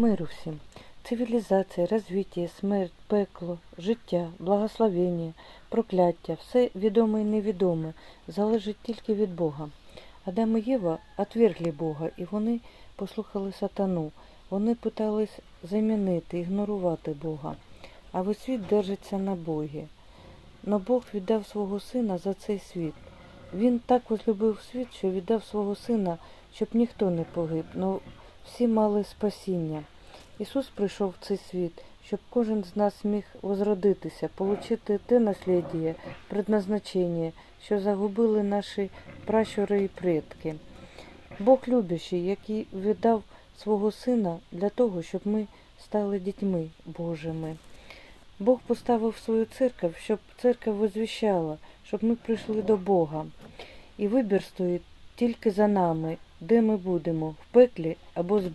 Миру всім. Цивілізація, розвиття, смерть, пекло, життя, благословення, прокляття, все відоме і невідоме залежить тільки від Бога. Адам і Єва отвергли Бога, і вони послухали сатану. Вони питались замінити, ігнорувати Бога. А весь світ держиться на Богі. Но Бог віддав свого сина за цей світ. Він так возлюбив світ, що віддав свого сина, щоб ніхто не погиб, но всі мали спасіння. Ісус прийшов в цей світ, щоб кожен з нас міг возродитися, отримати те насліддя, предназначення, що загубили наші пращури і предки. Бог любящий, який віддав свого сина для того, щоб ми стали дітьми Божими. Бог поставив свою церкву, щоб церква возвіщала, щоб ми прийшли до Бога. І вибір стоїть тільки за нами, де ми будемо, в пеклі або з Богом.